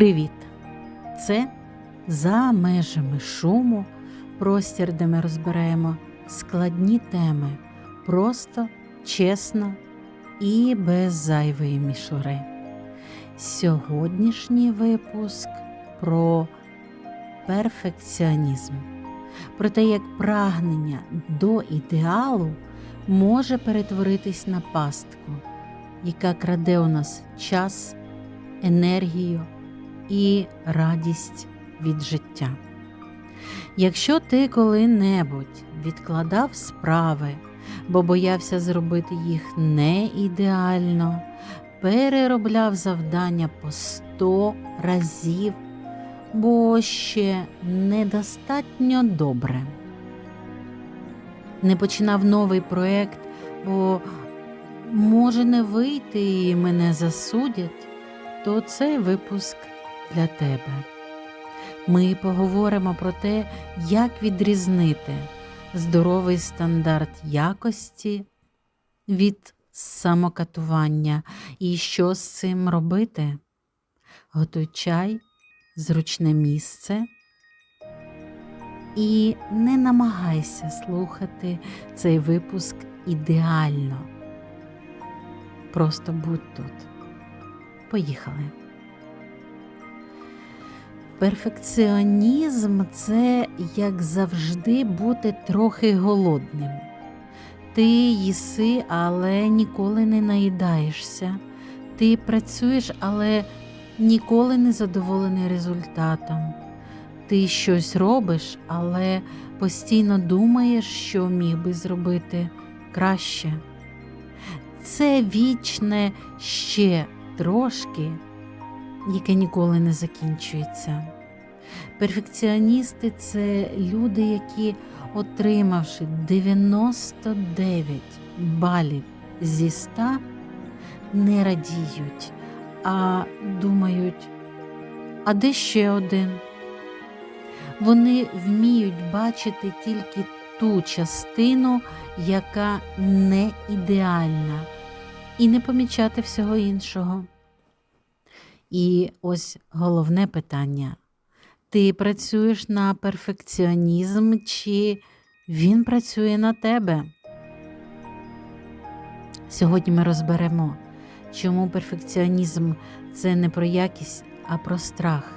Привіт! Це за межами шуму, простір, де ми розбираємо складні теми просто, чесно і без зайвої мішури. Сьогоднішній випуск про перфекціонізм, про те, як прагнення до ідеалу може перетворитись на пастку, яка краде у нас час, енергію і радість від життя. Якщо ти коли-небудь відкладав справи, бо боявся зробити їх не ідеально, переробляв завдання по сто разів, бо ще недостатньо добре. Не починав новий проєкт, бо може не вийти і мене засудять, то цей випуск для тебе. Ми поговоримо про те, як відрізнити здоровий стандарт якості від самокатування і що з цим робити. Готуй чай, зручне місце. І не намагайся слухати цей випуск ідеально. Просто будь тут. Поїхали. Перфекціонізм це, як завжди, бути трохи голодним. Ти їси, але ніколи не наїдаєшся. Ти працюєш, але ніколи не задоволений результатом. Ти щось робиш, але постійно думаєш, що міг би зробити краще. Це вічне ще трошки яке ніколи не закінчується. Перфекціоністи це люди, які, отримавши 99 балів зі 100, не радіють, а думають, а де ще один? Вони вміють бачити тільки ту частину, яка не ідеальна, і не помічати всього іншого. І ось головне питання: ти працюєш на перфекціонізм, чи він працює на тебе? Сьогодні ми розберемо, чому перфекціонізм це не про якість, а про страх.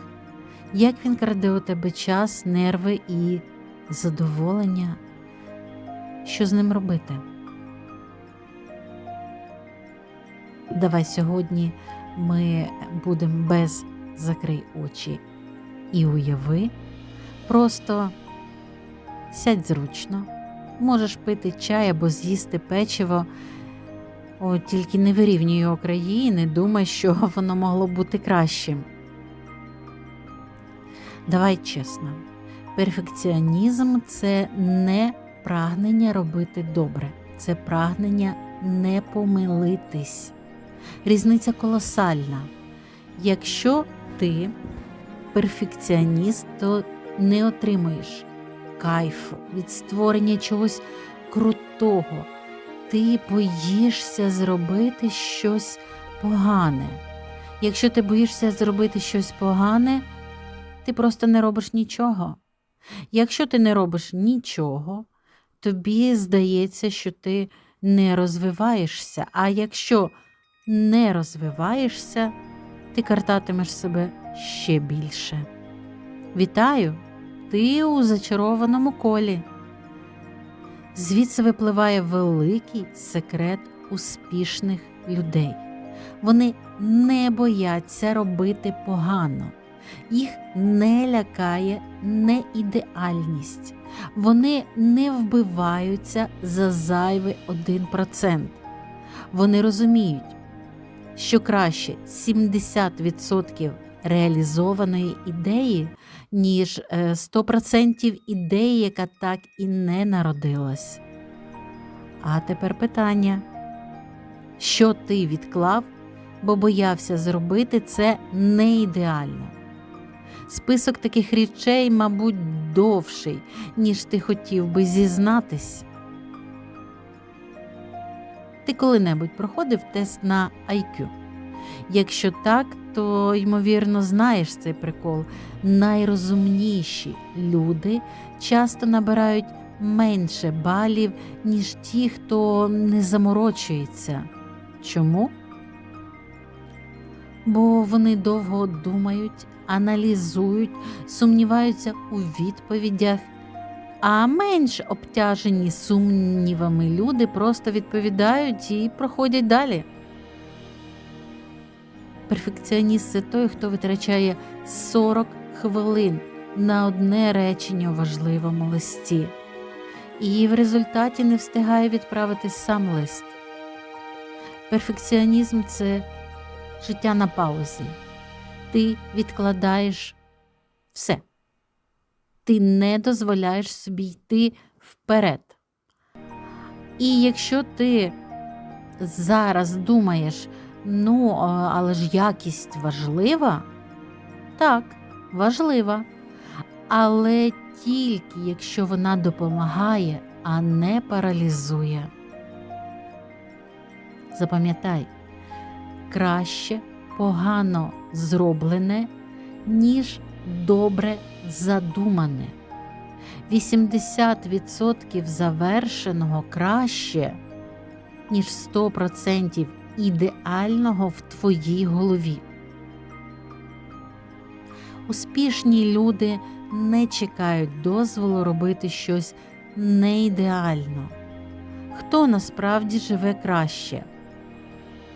Як він краде у тебе час, нерви і задоволення? Що з ним робити? Давай сьогодні ми будемо без закрий очі і уяви, просто сядь зручно, можеш пити чай або з'їсти печиво, О, тільки не вирівнюй його і не думай, що воно могло бути кращим. Давай чесно, перфекціонізм це не прагнення робити добре, це прагнення не помилитись різниця колосальна. Якщо ти перфекціоніст, то не отримуєш кайфу від створення чогось крутого. Ти боїшся зробити щось погане. Якщо ти боїшся зробити щось погане, ти просто не робиш нічого. Якщо ти не робиш нічого, тобі здається, що ти не розвиваєшся. А якщо не розвиваєшся, ти картатимеш себе ще більше. Вітаю! Ти у зачарованому колі. Звідси випливає великий секрет успішних людей. Вони не бояться робити погано, їх не лякає неідеальність, вони не вбиваються за зайвий 1%. Вони розуміють, що краще 70% реалізованої ідеї, ніж 100% е, ідеї, яка так і не народилась. А тепер питання, що ти відклав, бо боявся зробити це не ідеально? Список таких речей, мабуть, довший, ніж ти хотів би зізнатись. Ти коли-небудь проходив тест на IQ? Якщо так, то ймовірно знаєш цей прикол. Найрозумніші люди часто набирають менше балів, ніж ті, хто не заморочується. Чому? Бо вони довго думають, аналізують, сумніваються у відповідях, а менш обтяжені сумнівами люди просто відповідають і проходять далі. Перфекціоніст це той, хто витрачає 40 хвилин на одне речення у важливому листі, і в результаті не встигає відправити сам лист. Перфекціонізм це життя на паузі. Ти відкладаєш все. Ти не дозволяєш собі йти вперед. І якщо ти зараз думаєш, ну, але ж якість важлива, так, важлива. Але тільки якщо вона допомагає, а не паралізує. Запам'ятай, краще погано зроблене, ніж добре задумане. 80% завершеного краще, ніж 100% ідеального в твоїй голові. Успішні люди не чекають дозволу робити щось не ідеально. Хто насправді живе краще?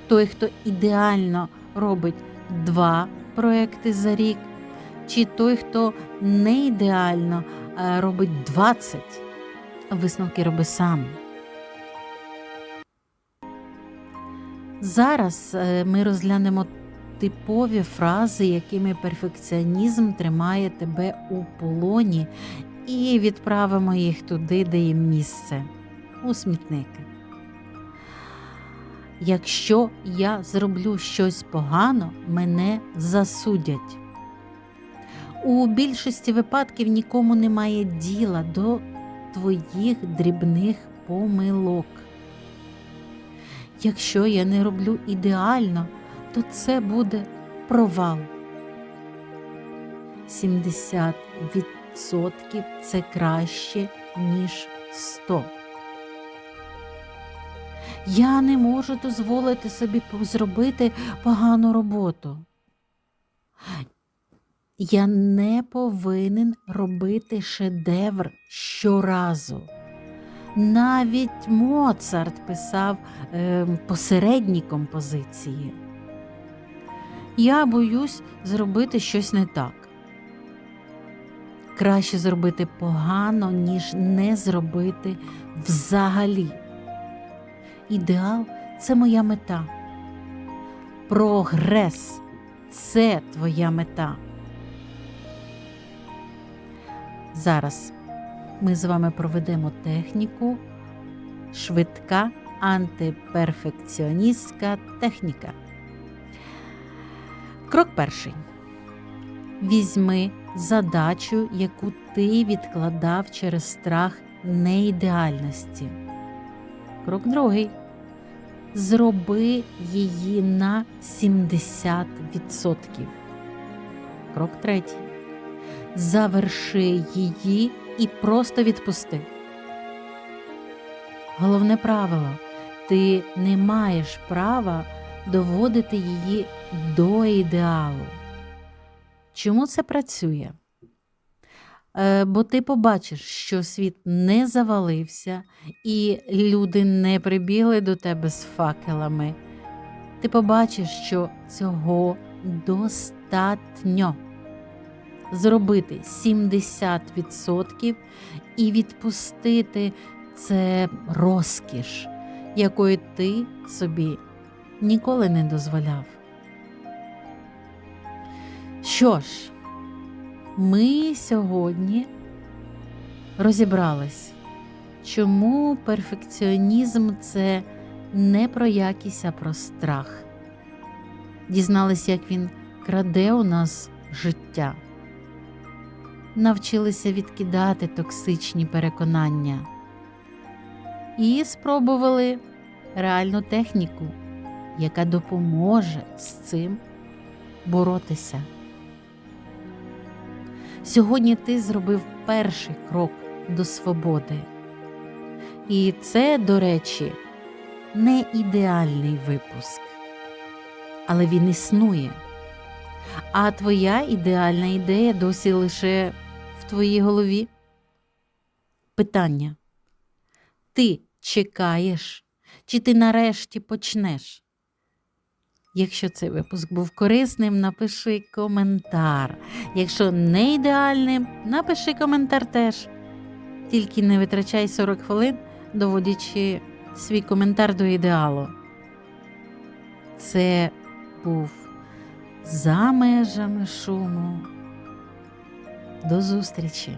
Той, хто ідеально робить два проекти за рік, чи той, хто не ідеально робить 20, висновки роби сам. Зараз е, ми розглянемо типові фрази, якими перфекціонізм тримає тебе у полоні, і відправимо їх туди, де їм місце, у смітники. Якщо я зроблю щось погано, мене засудять. У більшості випадків нікому немає діла до твоїх дрібних помилок. Якщо я не роблю ідеально, то це буде провал. 70% це краще, ніж 100. Я не можу дозволити собі зробити погану роботу. Я не повинен робити шедевр щоразу. Навіть Моцарт писав е, посередні композиції. Я боюсь зробити щось не так. Краще зробити погано, ніж не зробити взагалі. Ідеал це моя мета. Прогрес це твоя мета. Зараз ми з вами проведемо техніку, швидка антиперфекціоністська техніка. Крок перший. Візьми задачу, яку ти відкладав через страх неідеальності. Крок другий. Зроби її на 70%. Крок третій. Заверши її і просто відпусти. Головне правило ти не маєш права доводити її до ідеалу. Чому це працює? Е, бо ти побачиш, що світ не завалився, і люди не прибігли до тебе з факелами. Ти побачиш, що цього достатньо зробити 70% і відпустити це розкіш, якої ти собі ніколи не дозволяв. Що ж, ми сьогодні розібрались, чому перфекціонізм це не про якість, а про страх. Дізналися, як він краде у нас життя навчилися відкидати токсичні переконання і спробували реальну техніку, яка допоможе з цим боротися. Сьогодні ти зробив перший крок до свободи. І це, до речі, не ідеальний випуск, але він існує. А твоя ідеальна ідея досі лише в твоїй голові. Питання: ти чекаєш, чи ти нарешті почнеш? Якщо цей випуск був корисним, напиши коментар. Якщо не ідеальним, напиши коментар теж. Тільки не витрачай 40 хвилин, доводячи свій коментар до ідеалу. Це був за межами шуму. До зустрічі!